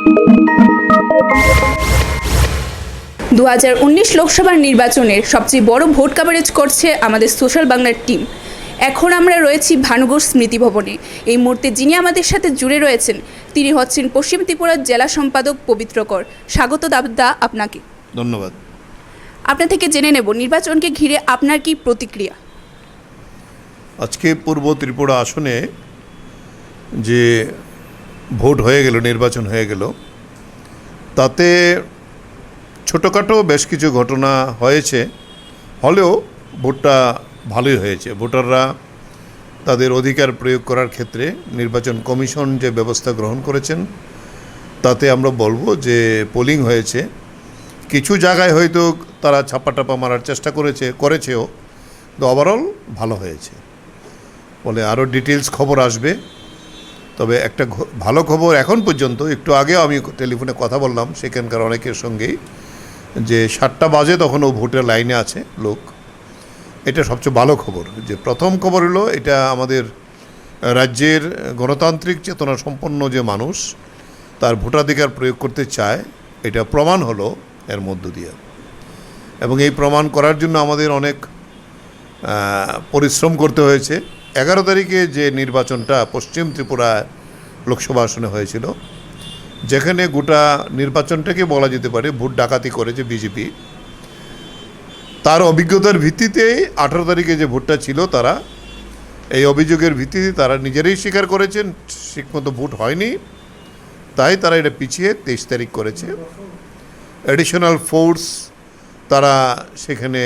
দু লোকসভার নির্বাচনের সবচেয়ে বড় ভোট কাভারেজ করছে আমাদের সোশ্যাল বাংলার টিম এখন আমরা রয়েছি ভানুগড় স্মৃতি ভবনে। এই মুহূর্তে যিনি আমাদের সাথে জুড়ে রয়েছেন তিনি হচ্ছেন পশ্চিম ত্রিপুরার জেলা সম্পাদক পবিত্র কর। স্বাগত দাবদা আপনাকে। ধন্যবাদ। আপনার থেকে জেনে নেব নির্বাচনকে ঘিরে আপনার কি প্রতিক্রিয়া? আজকে পূর্ব ত্রিপুরা আসনে যে ভোট হয়ে গেল, নির্বাচন হয়ে গেল। তাতে ছোটোখাটো বেশ কিছু ঘটনা হয়েছে। হলেও ভোটটা ভালোই হয়েছে। ভোটাররা তাদের অধিকার প্রয়োগ করার ক্ষেত্রে নির্বাচন কমিশন যে ব্যবস্থা গ্রহণ করেছেন, তাতে আমরা বলব যে পোলিং হয়েছে। কিছু জায়গায় হয়তো তারা ছাপ্পা টাপা মারার চেষ্টা করেছে, করেছেও, তো ওভারঅল ভালো হয়েছে। বলে আরও ডিটেলস খবর আসবে। তবে একটা ভালো খবর এখন পর্যন্ত, একটু আগেও আমি টেলিফোনে কথা বললাম সেখানকার অনেকের সঙ্গেই, যে সাতটা বাজে তখন ও ভোটের লাইনে আছে, লোক। এটা সবচেয়ে ভালো খবর। যে প্রথম খবর হলো, এটা আমাদের রাজ্যের গণতান্ত্রিক চেতনা সম্পন্ন যে মানুষ, তার ভোটাধিকার প্রয়োগ করতে চায়, এটা প্রমাণ হলো এর মধ্য দিয়ে। এবং এই প্রমাণ করার জন্য আমাদের অনেক পরিশ্রম করতে হয়েছে। এগারো তারিখে যে নির্বাচনটা পশ্চিম ত্রিপুরা লোকসভা আসনে হয়েছিল, যেখানে গোটা নির্বাচনটাকে বলা যেতে পারে ভোট ডাকাতি করেছে বিজেপি। তার অভিজ্ঞতার ভিত্তিতে আঠারো তারিখে যে ভোটটা ছিল তারা, এই অভিযোগের ভিত্তিতে তারা নিজেরাই স্বীকার করেছেন ঠিকমতো ভোট হয়নি। তাই তারা এটা পিছিয়ে তেইশ তারিখ করেছে। অ্যাডিশনাল ফোর্স তারা সেখানে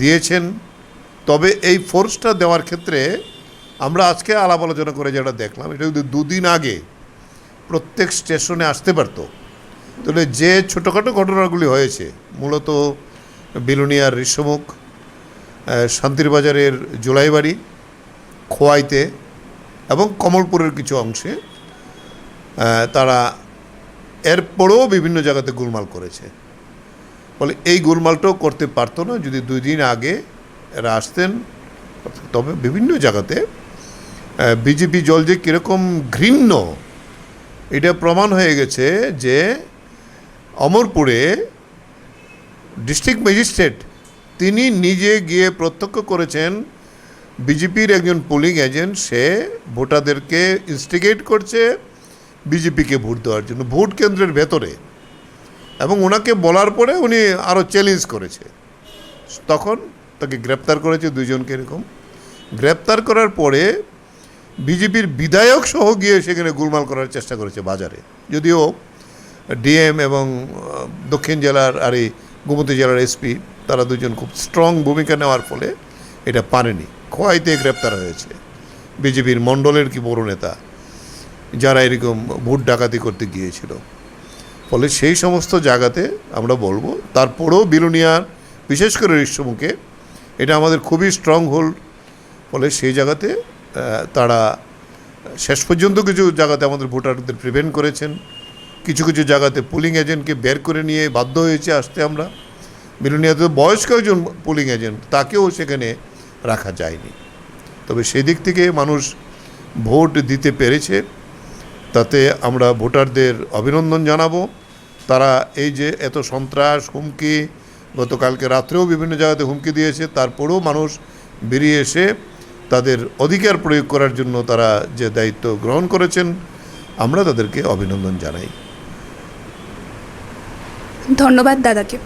দিয়েছেন। তবে এই ফোর্সটা দেওয়ার ক্ষেত্রে আমরা আজকে আলাপ আলোচনা করে যেটা দেখলাম এটা যদি দুদিন আগে প্রত্যেক স্টেশনে আসতে পারতো তাহলে যে ছোটোখাটো ঘটনাগুলি হয়েছে মূলত বিলুনিয়ার ঋষ্যমুখ আহ, শান্তির বাজারের জুলাইবাড়ি খোয়াইতে এবং কমলপুরের কিছু অংশে তারা এরপরেও বিভিন্ন জায়গাতে গোলমাল করেছে। ফলে এই গোলমালটাও করতে পারতো না যদি দুই দিন আগে এরা আসতেন তবে বিভিন্ন জায়গাতে বিজেপি জল যে কীরকম ঘৃণ্য, এটা প্রমাণ হয়ে গেছে যে অমরপুরে ডিস্ট্রিক্ট ম্যাজিস্ট্রেট, তিনি নিজে গিয়ে প্রত্যক্ষ করেছেন, বিজেপির একজন পোলিং এজেন্ট সে ভোটারদেরকে ইনস্টিগেট করছে বিজেপিকে ভোট দেওয়ার জন্য, ভোট কেন্দ্রের ভেতরে। এবং ওনাকে বলার পরে উনি আরও চ্যালেঞ্জ করেছে। তখন তাকে গ্রেপ্তার করেছে দুজনকে এরকম। গ্রেপ্তার করার পরে বিজেপির বিধায়ক সহ গিয়ে সেখানে গোলমাল করার চেষ্টা করেছে বাজারে। যদিও ডিএম এবং দক্ষিণ জেলার আর এই গোমতী জেলার এসপি, তারা দুজন খুব স্ট্রং ভূমিকা নেওয়ার ফলে এটা পারেনি। খোয়াইতে গ্রেপ্তার হয়েছে। বিজেপির মণ্ডলের কি বড় নেতা, যারা এরকম ভোট ডাকাতি করতে গিয়েছিল। ফলে সেই সমস্ত জায়গাতে আমরা বলব, তারপরেও বিলুনিয়ার বিশেষ করে ঋষ্যমুখে এটা আমাদের খুবই স্ট্রং হোল্ড ফলে সেই জায়গাতে তারা শেষ পর্যন্ত কিছু জায়গাতে আমাদের ভোটারদের প্রিভেন্ট করেছেন। কিছু কিছু জায়গাতে পুলিং এজেন্টকে বের করে নিয়ে বাধ্য হয়েছে আসতে আমরা। বিলুনিয়াতে বয়স্ক একজন পুলিং এজেন্ট তাকেও সেখানে রাখা যায়নি। তবে সেই দিক থেকে মানুষ ভোট দিতে পেরেছে। তাতে আমরা ভোটারদের অভিনন্দন জানাব। তারা এই যে এত সন্ত্রাস, হুমকি, গতকালকে রাত্রেও বিভিন্ন জায়গাতে হুমকি দিয়েছে, তারপরেও মানুষ বেরিয়ে এসে তাদের অধিকার প্রয়োগ করার জন্য তারা যে দায়িত্ব গ্রহণ করেছেন, আমরা তাদেরকে অভিনন্দন জানাই। ধন্যবাদ দাদাকে।